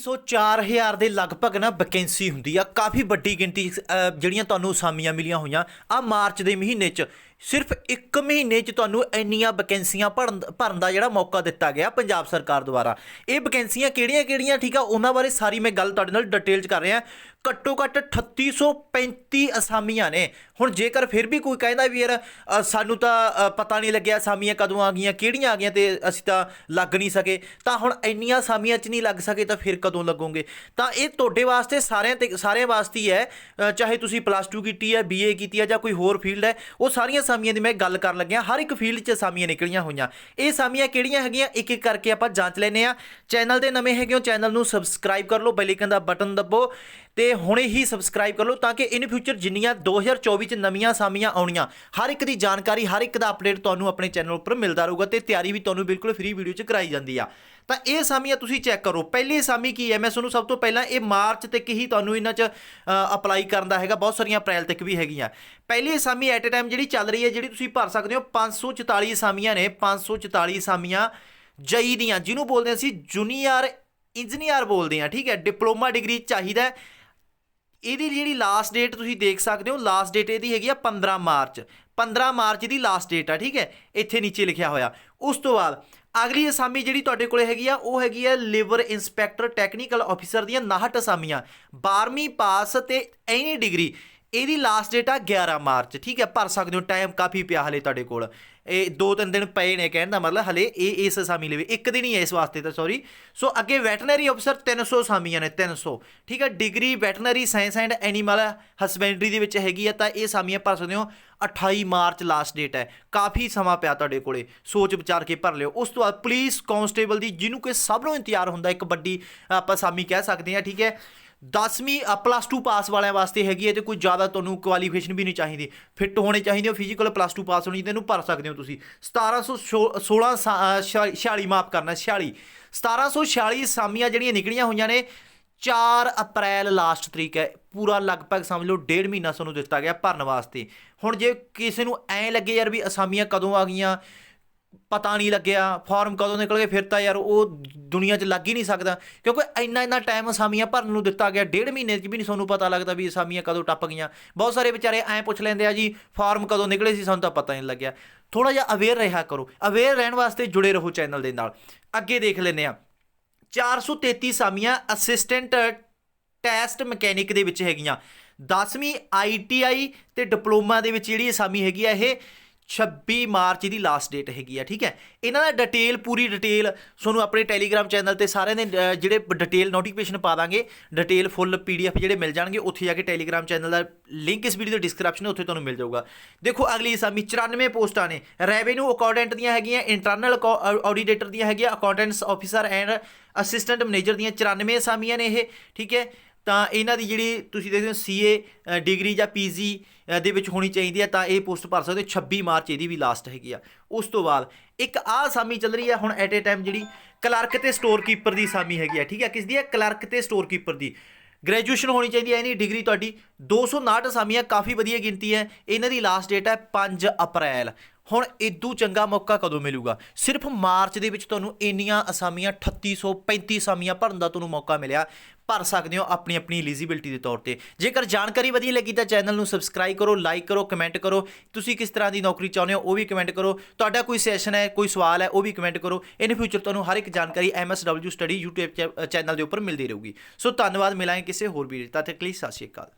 ਸੋ 4000 ਦੇ ਲਗਭਗ ਨਾ ਵੈਕੈਂਸੀ ਹੁੰਦੀ ਆ, ਕਾਫੀ ਵੱਡੀ ਗਿਣਤੀ ਜਿਹੜੀਆਂ ਤੁਹਾਨੂੰ ਅਸਾਮੀਆਂ ਮਿਲੀਆਂ ਹੋਈਆਂ ਆ ਮਾਰਚ ਦੇ ਮਹੀਨੇ 'ਚ। ਸਿਰਫ 1 ਮਹੀਨੇ 'ਚ ਤੁਹਾਨੂੰ ਇੰਨੀਆਂ ਵੈਕੈਂਸੀਆਂ ਭਰਨ ਭਰਨ ਦਾ ਜਿਹੜਾ ਮੌਕਾ ਦਿੱਤਾ ਗਿਆ ਪੰਜਾਬ ਸਰਕਾਰ ਦੁਆਰਾ। ਇਹ ਵੈਕੈਂਸੀਆਂ ਕਿਹੜੀਆਂ-ਕਿਹੜੀਆਂ? ਠੀਕ ਆ, ਉਹਨਾਂ ਬਾਰੇ ਸਾਰੀ ਮੈਂ ਗੱਲ ਤੁਹਾਡੇ ਨਾਲ ਡਿਟੇਲ 'ਚ ਕਰ ਰਿਹਾ। ਘੱਟੋ ਘੱਟ 3835 ਅਸਾਮੀਆਂ ਨੇ। ਹੁਣ ਜੇਕਰ ਫਿਰ ਵੀ ਕੋਈ ਕਹਿੰਦਾ ਵੀ ਯਾਰ ਸਾਨੂੰ ਤਾਂ ਪਤਾ ਨਹੀਂ ਲੱਗਿਆ ਅਸਾਮੀਆਂ ਕਦੋਂ ਆ ਗਈਆਂ, ਕਿਹੜੀਆਂ ਆ ਗਈਆਂ ਤੇ ਅਸੀਂ ਤਾਂ ਲੱਗ ਨਹੀਂ ਸਕੇ, ਤਾਂ ਹੁਣ ਇੰਨੀਆਂ ਅਸਾਮੀਆਂ 'ਚ ਨਹੀਂ ਲੱਗ ਸਕੇ ਤਾਂ ਫਿਰ ਕਦੋਂ ਲੱਗੋਗੇ? ਤਾਂ ਇਹ ਤੁਹਾਡੇ ਵਾਸਤੇ ਸਾਰਿਆਂ ਤੇ, ਸਾਰਿਆਂ ਵਾਸਤੇ ਹੀ ਹੈ। ਚਾਹੇ ਤੁਸੀਂ ਪਲੱਸ 2 ਕੀਤੀ ਹੈ ਬੀਏ ਕੀਤੀ ਹੈ ਜਾਂ ਕੋਈ ਹੋਰ ਫੀਲਡ ਹੈ, ਉਹ ਸਾਰੀਆਂ ਅਸਾਮੀਆਂ ਦੀ ਮੈਂ ਗੱਲ ਕਰਨ ਲੱਗਿਆ ਹਰ ਇੱਕ ਫੀਲਡ 'ਚ ਅਸਾਮੀਆਂ ਨਿਕਲੀਆਂ ਹੋਈਆਂ। ਇਹ ਅਸਾਮੀਆਂ ਕਿਹੜੀਆਂ ਹੈਗੀਆਂ? ਇੱਕ ਇੱਕ ਕਰਕੇ ਆਪਾਂ ਜਾਂਚ ਲੈਨੇ ਆ ਚੈਨਲ ਦੇ ਨਵੇਂ ਹੈਗੇ ਹੋ, ਚੈਨਲ ਨੂੰ ਸਬਸਕ੍ਰਾਈਬ ਕਰ ਲਓ ਬੈਲ ਆਈਕਨ ਦਾ ਬਟਨ ਦੱਬੋ। ਤੇ ਹੁਣੇ ਹੀ ਸਬਸਕ੍ਰਾਈਬ ਕਰ ਲਓ ਤਾਂ ਕਿ ਇਨ ਫਿਊਚਰ ਜਿੰਨੀਆਂ 2024 ਚ ਨਵੀਆਂ ਅਸਾਮੀਆਂ ਆਉਣੀਆਂ, ਹਰ ਇੱਕ ਦੀ ਜਾਣਕਾਰੀ, ਹਰ ਇੱਕ ਦਾ ਅਪਡੇਟ ਤੁਹਾਨੂੰ ਆਪਣੇ ਚੈਨਲ ਉੱਪਰ ਮਿਲਦਾ ਰਹੂਗਾ ਤੇ ਤਿਆਰੀ ਵੀ ਤੁਹਾਨੂੰ ਬਿਲਕੁਲ ਫ੍ਰੀ ਵੀਡੀਓ ਚ ਕਰਾਈ ਜਾਂਦੀ ਆ। ਤਾਂ ਇਹ ਅਸਾਮੀਆਂ ਤੁਸੀਂ ਚੈੱਕ ਕਰੋ। ਪਹਿਲੀ ਅਸਾਮੀ ਕੀ ਹੈ? ਮੈਂ ਤੁਹਾਨੂੰ ਸਭ ਤੋਂ ਪਹਿਲਾਂ ਇਹ ਮਾਰਚ ਤੱਕ ਹੀ ਤੁਹਾਨੂੰ ਇਹਨਾਂ ਚ ਅਪਲਾਈ ਕਰਨ ਦਾ ਹੈਗਾ। ਬਹੁਤ ਸਾਰੀਆਂ ਅਪ੍ਰੈਲ ਤੱਕ ਵੀ ਹੈਗੀਆਂ। ਪਹਿਲੀ ਅਸਾਮੀ ਐਟ ਅ ਟਾਈਮ ਜਿਹੜੀ ਚੱਲ ਰਹੀ ਹੈ, ਜਿਹੜੀ ਤੁਸੀਂ ਭਰ ਸਕਦੇ ਹੋ 544 ਅਸਾਮੀਆਂ ਨੇ 544 ਅਸਾਮੀਆਂ ਜਈ ਦੀਆਂ, ਜਿਹਨੂੰ ਬੋਲਦੇ ਅਸੀਂ ਜੂਨੀਅਰ ਇੰਜੀਨੀਅਰ ਬੋਲਦੇ ਆ ਠੀਕ ਹੈ? ਡਿਪਲੋਮਾ ਡਿਗਰੀ ਚਾਹੀਦਾ ਹੈ। ਇਹਦੀ ਜਿਹੜੀ ਲਾਸਟ ਡੇਟ ਤੁਸੀਂ ਦੇਖ ਸਕਦੇ ਹੋ ਲਾਸਟ ਡੇਟ ਇਹਦੀ ਹੈਗੀ ਆ 15 ਮਾਰਚ। 15 ਮਾਰਚ ਦੀ ਲਾਸਟ ਡੇਟ ਆ, ਠੀਕ ਹੈ? ਇੱਥੇ ਨੀਚੇ ਲਿਖਿਆ ਹੋਇਆ। ਉਸ ਤੋਂ ਬਾਅਦ ਅਗਲੀ ਅਸਾਮੀ ਜਿਹੜੀ ਤੁਹਾਡੇ ਕੋਲੇ ਹੈਗੀ ਆ, ਉਹ ਹੈਗੀ ਆ ਲਿਵਰ ਇਨਸਪੈਕਟਰ ਟੈਕਨੀਕਲ ਆਫੀਸਰ ਦੀਆਂ 59 ਅਸਾਮੀਆਂ। 12ਵੀਂ ਪਾਸ ਤੇ ਐਨੀ ਡਿਗਰੀ ਇਹਦੀ ਲਾਸਟ ਡੇਟ ਆ 11 ਮਾਰਚ, ਠੀਕ ਹੈ? ਭਰ ਸਕਦੇ ਹੋ ਟਾਈਮ ਕਾਫੀ ਪਿਆ ਹਲੇ ਤੁਹਾਡੇ ਕੋਲ। ਇਹ ਦੋ ਤਿੰਨ ਦਿਨ ਪਏ ਨੇ ਕਹਿਣ ਦਾ ਮਤਲਬ, ਹਲੇ ਇਹ ਇਸ ਅਸਾਮੀ ਲਵੇ ਇੱਕ ਦਿਨ ਹੀ ਹੈ ਇਸ ਵਾਸਤੇ ਤਾਂ ਸੌਰੀ ਸੋ ਅੱਗੇ ਵੈਟਰਨਰੀ ਅਫਸਰ 300 ਅਸਾਮੀਆਂ ਨੇ 300 ਠੀਕ ਹੈ? Degree veterinary science and animal husbandry ਦੇ ਵਿੱਚ ਹੈਗੀ ਆ, ਤਾਂ ਇਹ ਅਸਾਮੀਆਂ ਭਰ ਸਕਦੇ ਹੋ। 28 ਮਾਰਚ ਲਾਸਟ ਡੇਟ ਹੈ। ਕਾਫੀ ਸਮਾਂ ਪਿਆ ਤੁਹਾਡੇ ਕੋਲੇ। ਸੋਚ ਵਿਚਾਰ ਕੇ ਭਰ ਲਿਓ। ਉਸ ਤੋਂ ਬਾਅਦ ਪੁਲਿਸ ਕਾਂਸਟੇਬਲ ਦੀ, ਜਿਹਨੂੰ ਕਿ ਸਭ ਨੂੰ ਇੰਤਜ਼ਾਰ ਹੁੰਦਾ, ਇੱਕ ਵੱਡੀ, ਆਪਾਂ ਅਸਾਮੀ ਕਹਿ ਸਕਦੇ ਹਾਂ, ਠੀਕ ਹੈ? 10ਵੀਂ ਪਲੱਸ 2 ਪਾਸ ਵਾਲਿਆਂ ਵਾਸਤੇ ਹੈਗੀ ਹੈ ਤੇ ਕੋਈ ਜ਼ਿਆਦਾ ਤੁਹਾਨੂੰ ਕੁਆਲੀਫਿਕੇਸ਼ਨ ਵੀ ਨਹੀਂ ਚਾਹੀਦੀ। ਫਿੱਟ ਹੋਣੇ ਚਾਹੀਦੇ ਹੋ ਫਿਜ਼ੀਕਲ ਪਲੱਸ 2 ਪਾਸ ਹੋਣੀ, ਤੈਨੂੰ ਭਰ ਸਕਦੇ ਹੋ ਤੁਸੀਂ। 1716 46 ਮਾਫ ਕਰਨਾ 46 1746 ਸਾਮੀਆਂ ਜਿਹੜੀਆਂ ਨਿਕਲੀਆਂ ਹੋਈਆਂ ਨੇ 4 ਅਪ੍ਰੈਲ ਲਾਸਟ ਤਰੀਕ ਹੈ। ਪੂਰਾ ਲਗਭਗ ਸਮਝ ਲਓ, ਡੇਢ ਮਹੀਨਾ ਸਾਨੂੰ ਦਿੱਤਾ ਗਿਆ ਭਰਨ ਵਾਸਤੇ। ਹੁਣ ਜੇ ਕਿਸੇ ਨੂੰ ਐਂ ਲੱਗੇ ਯਾਰ ਵੀ ਅਸਾਮੀਆਂ ਕਦੋਂ ਆ ਗਈਆਂ ਪਤਾ ਨਹੀਂ ਲੱਗਿਆ ਫਾਰਮ ਕਦੋਂ ਨਿਕਲ ਗਏ, ਫਿਰ ਤਾਂ ਯਾਰ ਉਹ ਦੁਨੀਆ 'ਚ ਲੱਗ ਹੀ ਨਹੀਂ ਸਕਦਾ। ਕਿਉਂਕਿ ਇੰਨਾ ਇੰਨਾ ਟਾਈਮ ਅਸਾਮੀਆਂ ਭਰਨ ਨੂੰ ਦਿੱਤਾ ਗਿਆ, ਡੇਢ ਮਹੀਨੇ 'ਚ ਵੀ ਨਹੀਂ ਤੁਹਾਨੂੰ ਪਤਾ ਲੱਗਦਾ ਵੀ ਅਸਾਮੀਆਂ ਕਦੋਂ ਟੱਪ ਗਈਆਂ। ਬਹੁਤ ਸਾਰੇ ਵਿਚਾਰੇ ਐਂ ਪੁੱਛ ਲੈਂਦੇ ਆ ਜੀ ਫਾਰਮ ਕਦੋਂ ਨਿਕਲੇ ਸੀ, ਸਾਨੂੰ ਤਾਂ ਪਤਾ ਨਹੀਂ ਲੱਗਿਆ। ਥੋੜਾ ਜਿਹਾ ਅਵੇਅਰ ਰਿਹਾ ਕਰੋ ਅਵੇਅਰ ਰਹਿਣ ਵਾਸਤੇ ਜੁੜੇ ਰਹੋ ਚੈਨਲ ਦੇ ਨਾਲ। ਅੱਗੇ ਦੇਖ ਲੈਂਦੇ ਆ 433 ਸਾਮੀਆਂ ਅਸਿਸਟੈਂਟ ਟੈਸਟ ਮਕੈਨਿਕ ਦੇ ਵਿੱਚ ਹੈਗੀਆਂ। 10ਵੀਂ ਆਈਟੀਆਈ ਤੇ ਡਿਪਲੋਮਾ ਦੇ ਵਿੱਚ ਜਿਹੜੀ ਅਸਾਮੀ ਹੈਗੀ ਆ ਇਹ 26 ਮਾਰਚ ਦੀ ਲਾਸਟ ਡੇਟ ਹੈਗੀ ਆ, ਠੀਕ ਹੈ? ਇਹਨਾਂ ਦਾ ਡਿਟੇਲ ਪੂਰੀ ਡਿਟੇਲ ਤੁਹਾਨੂੰ ਆਪਣੇ ਟੈਲੀਗ੍ਰਾਮ ਚੈਨਲ ਤੇ ਸਾਰਿਆਂ ਦੇ ਜਿਹੜੇ ਡਿਟੇਲ ਨੋਟੀਫਿਕੇਸ਼ਨ ਪਾ ਦਾਂਗੇ ਡਿਟੇਲ ਫੁੱਲ ਪੀਡੀਐਫ ਜਿਹੜੇ ਮਿਲ ਜਾਣਗੇ, ਉੱਥੇ ਜਾ ਕੇ ਟੈਲੀਗ੍ਰਾਮ ਚੈਨਲ ਦਾ ਲਿੰਕ ਇਸ ਵੀਡੀਓ ਦੇ ਡਿਸਕ੍ਰਿਪਸ਼ਨ ਉੱਥੇ ਤੁਹਾਨੂੰ ਮਿਲ ਜਾਊਗਾ। ਦੇਖੋ, ਅਗਲੀ ਅਸਾਮੀ 94 ਪੋਸਟਾਂ ਨੇ। ਰੈਵਨਿਊ ਅਕਾਊਂਟੈਂਟ ਦੀਆਂ ਹੈਗੀਆਂ ਇੰਟਰਨਲ ਆਡੀਟਰ ਦੀਆਂ ਹੈਗੀਆਂ accountants officer and assistant manager ਦੀਆਂ 94 ਅਸਾਮੀਆਂ ਨੇ ਇਹ, ਠੀਕ ਹੈ? ਤਾਂ ਇਹਨਾਂ ਦੀ ਜਿਹੜੀ ਤੁਸੀਂ ਦੇਖਦੇ ਹੋ ਸੀਏ ਡਿਗਰੀ ਜਾਂ ਪੀਜੀ ਦੇ ਵਿੱਚ ਹੋਣੀ ਚਾਹੀਦੀ ਹੈ ਤਾਂ ਇਹ ਪੋਸਟ ਭਰ ਸਕਦੇ ਹੋ। 26 ਮਾਰਚ ਇਹਦੀ ਵੀ ਲਾਸਟ ਹੈਗੀ ਆ। ਉਸ ਤੋਂ ਬਾਅਦ ਇੱਕ ਆਹ ਸਾਮੀ ਚੱਲ ਰਹੀ ਹੈ ਹੁਣ ਐਟ ਏ ਟਾਈਮ ਜਿਹੜੀ ਕਲਰਕ ਤੇ ਸਟੋਰ ਕੀਪਰ ਦੀ ਸਾਮੀ ਹੈਗੀ ਆ, ਠੀਕ ਹੈ ਕਿਸ ਦੀ ਹੈ ਕਲਰਕ ਤੇ ਸਟੋਰ ਕੀਪਰ ਦੀ। ਗ੍ਰੈਜੂਏਸ਼ਨ ਹੋਣੀ ਚਾਹੀਦੀ ਹੈ ਇਹਨੀ ਡਿਗਰੀ ਤੁਹਾਡੀ। 259 ਅਸਾਮੀਆਂ ਕਾਫੀ ਵਧੀਆ ਗਿਣਤੀ ਹੈ। ਇਹਨਾਂ ਦੀ ਲਾਸਟ ਡੇਟ ਹੈ 5 ਅਪ੍ਰੈਲ। ਹੁਣ ਇਦੋਂ ਚੰਗਾ ਮੌਕਾ ਕਦੋਂ ਮਿਲੂਗਾ? ਸਿਰਫ ਮਾਰਚ ਦੇ ਵਿੱਚ ਤੁਹਾਨੂੰ ਇੰਨੀਆਂ ਅਸਾਮੀਆਂ 3835 ਅਸਾਮੀਆਂ ਭਰਨ ਦਾ ਤੁਹਾਨੂੰ ਮੌਕਾ ਮਿਲਿਆ, ਭਰ ਸਕਦੇ ਹੋ ਆਪਣੀ ਆਪਣੀ ਐਲੀਜੀਬਿਲਟੀ ਦੇ ਤੌਰ ਤੇ। ਜੇਕਰ ਜਾਣਕਾਰੀ ਵਧੀਆ ਲੱਗੀ ਤਾਂ ਚੈਨਲ ਨੂੰ ਸਬਸਕ੍ਰਾਈਬ ਕਰੋ ਲਾਈਕ ਕਰੋ ਕਮੈਂਟ ਕਰੋ। ਤੁਸੀਂ ਕਿਸ ਤਰ੍ਹਾਂ ਦੀ ਨੌਕਰੀ ਚਾਹੁੰਦੇ ਹੋ ਉਹ ਵੀ ਕਮੈਂਟ ਕਰੋ। ਤੁਹਾਡਾ ਕੋਈ ਸੈਸ਼ਨ ਹੈ, ਕੋਈ ਸਵਾਲ ਹੈ ਉਹ ਵੀ ਕਮੈਂਟ ਕਰੋ। ਇਨ ਫਿਊਚਰ ਤੁਹਾਨੂੰ ਹਰ ਇੱਕ ਜਾਣਕਾਰੀ MSW ਸਟੱਡੀ YouTube ਚੈਨਲ ਦੇ ਉੱਪਰ ਮਿਲਦੀ ਰਹੂਗੀ। ਸੋ ਧੰਨਵਾਦ, ਮਿਲਾਂਗੇ ਕਿਸੇ ਹੋਰ ਵੀਡੀਓ ਤਦ ਤੱਕ ਲਈ ਸਤਿ ਸ਼੍ਰੀ ਅਕਾਲ।